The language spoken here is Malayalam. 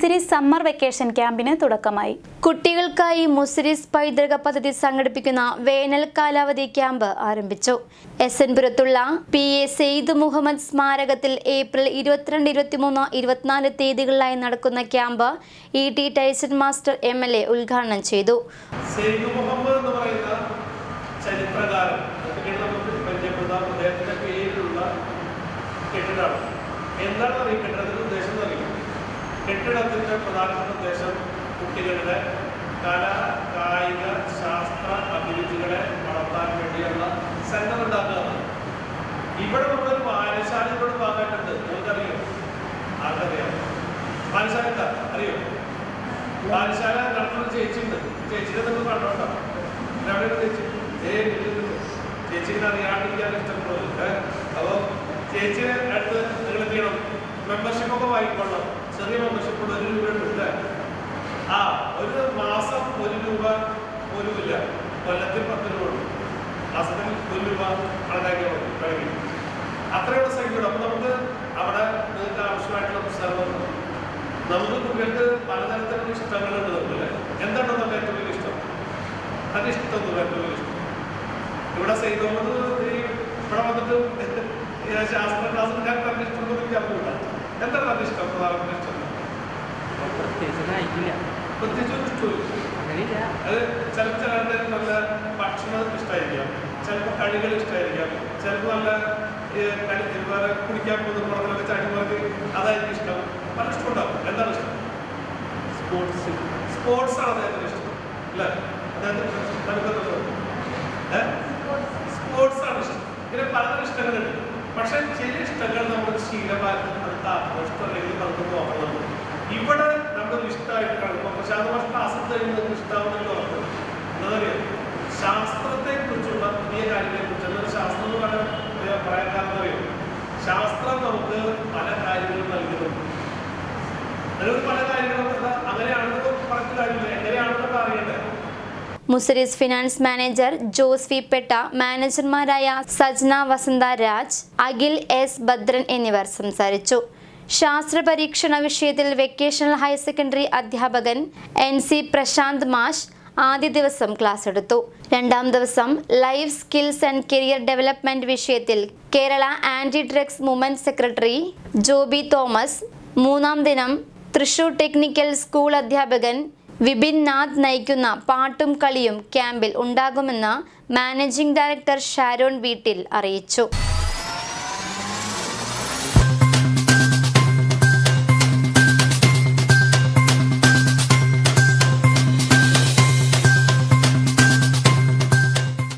മുസിരി സമ്മർ വെക്കേഷൻ ക്യാമ്പിന് തുടക്കമായി. കുട്ടികൾക്കായി മുസിരിസ് പൈതൃക പദ്ധതി സംഘടിപ്പിക്കുന്ന വേനൽ കാലാവധി ക്യാമ്പ് ആരംഭിച്ചു. എസ് എൻ പുരത്തുള്ള പി എ സെയ്ദ് മുഹമ്മദ് സ്മാരകത്തിൽ ഏപ്രിൽ ഇരുപത്തിരണ്ട് ഇരുപത്തിമൂന്ന് ഇരുപത്തിനാല് തീയതികളിലായി നടക്കുന്ന camp E T Taison master M L A ഉദ്ഘാടനം ചെയ്തു. സെയ്ദ് മുഹമ്മദ് എന്ന് പറയുന്ന ചരിത്രകാരൻ അദ്ദേഹത്തിന്റെ പേരിലുള്ള കെട്ടിടമാണ് എന്താണ് ഈ അറിയും കെട്ടിടത്തിന്റെ പ്രധാനപ്പെട്ട ഉദ്ദേശം കുട്ടികളുടെ കല കായിക ശാസ്ത്ര അഭിരുചികളെ വളർത്താൻ വേണ്ടിയുള്ള സെന്റർ ഉണ്ടാക്കുകയാണ് ഇവിടെ നമ്മളൊരു പാലശാലയോട് ഭാഗമായിട്ടുണ്ട് നിങ്ങൾക്കറിയോ ആർക്കറിയാം? വായനശാല എന്താ? അറിയോ? പാലശാല നടത്തുന്ന ചേച്ചിയുണ്ട്. ചേച്ചിനെ നിങ്ങൾ കണ്ടോട്ടോ ചേച്ചി. ഏ ചേച്ചിനെ അറിയാണ്ടിരിക്കാൻ ഇഷ്ടപ്പെടുന്നുണ്ട് അപ്പോൾ ചേച്ചിനെ ഒരു രൂപ ഉണ്ട് ആ ഒരു മാസം ഒരു രൂപ പോലും ഇല്ല കൊല്ലത്തിൽ പത്ത് രൂപ ഉണ്ട് മാസത്തിൽ ഒരു രൂപ കണക്കാക്കിയാൽ അത്രയുള്ള സംഖ്യയുണ്ട് അപ്പോൾ നമുക്ക് അവിടെ നിങ്ങൾക്ക് ആവശ്യമായിട്ടുള്ള പുസ്തകങ്ങളുണ്ട് നമുക്ക് കുട്ടികൾക്ക് പലതരത്തിലുള്ള ഇഷ്ടങ്ങളുണ്ട് നമ്മളെ എന്താണ് നമുക്ക് ഏറ്റവും വലിയ ഇഷ്ടം? അത് ഇഷ്ടം ഏറ്റവും വലിയ ഇഷ്ടം. ഇവിടെ ഈ ഇവിടെ വന്നിട്ട് ശാസ്ത്ര ക്ലാസ് തന്നെ ഇഷ്ടം എന്താണ് തന്നെ ഇഷ്ടം? പ്രധാനപ്പെട്ട ഇഷ്ടം. പ്രത്യേകിച്ച് നയിക്കില്ല പ്രത്യേകിച്ച് ഒരു ഇഷ്ടമില്ല അങ്ങനെയില്ല അത് ചിലപ്പോൾ ചിലരുടെ നല്ല ഭക്ഷണം ഇഷ്ടമായിരിക്കാം ചിലപ്പോൾ കളികൾ ഇഷ്ടമായിരിക്കാം ചിലപ്പോൾ നല്ല കളി വേറെ കുടിക്കാൻ പോകുന്ന കുളത്തിലൊക്കെ ചാടിമാർക്ക് അതായിരിക്കും ഇഷ്ടം. പല ഇഷ്ടമുണ്ടാവും. എന്താണ് ഇഷ്ടം? സ്പോർട്സ്. സ്പോർട്സ് ആണ് അദ്ദേഹത്തിന് ഇഷ്ടം. അല്ലേ? അദ്ദേഹത്തിന് നമുക്കുണ്ടല്ലോ സ്പോർട്സ് ആണ് ഇഷ്ടം. ഇങ്ങനെ പലതരം ഇഷ്ടങ്ങളുണ്ട്. പക്ഷെ ചില ഇഷ്ടങ്ങൾ നമ്മൾ ശീലമാക്കി ആഘോഷം അല്ലെങ്കിൽ നമുക്ക് നോക്കണം ഇവിടെ നമ്മൾ ഇഷ്ടമായിട്ട് കാണുമ്പോൾ പക്ഷെ അത് പക്ഷെ ക്ലാസ്സിൽ തരുന്നത് ഇഷ്ടമാവുന്നല്ലോ എന്നറിയാം ശാസ്ത്രത്തെ കുറിച്ചുള്ള പുതിയ കാര്യങ്ങളെ കുറിച്ച് എന്നാൽ ശാസ്ത്രം എന്ന് പറയാൻ പറയാൻ കാരണം ശാസ്ത്രം നമുക്ക് പല കാര്യങ്ങളും നൽകുന്നുണ്ട്. അതിലൊരു പല കാര്യങ്ങളും അങ്ങനെയാണെന്ന് പറഞ്ഞ കാര്യമില്ല. എങ്ങനെയാണെന്നൊക്കെ അറിയേണ്ടത്? Muziris finance manager Jose V പെട്ട മാനേജർമാരായ സജ്ന വസന്ത രാജ് അഖിൽ എസ് ഭദ്രൻ എന്നിവർ സംസാരിച്ചു. ശാസ്ത്ര പരീക്ഷണ വിഷയത്തിൽ വെക്കേഷണൽ ഹയർ സെക്കൻഡറി അധ്യാപകൻ എൻ സി പ്രശാന്ത് മാഷ് ആദ്യ ദിവസം ക്ലാസ് എടുത്തു. രണ്ടാം ദിവസം life skills and career development വിഷയത്തിൽ Kerala anti drugs movement secretary Joby Thomas മൂന്നാം ദിനം തൃശൂർ ടെക്നിക്കൽ സ്കൂൾ അധ്യാപകൻ വിപിൻ നാഥ് നയിക്കുന്ന പാട്ടും കളിയും ക്യാമ്പിൽ ഉണ്ടാകുമെന്ന് മാനേജിംഗ് ഡയറക്ടർ ഷാരോൺ വീട്ടിൽ അറിയിച്ചു.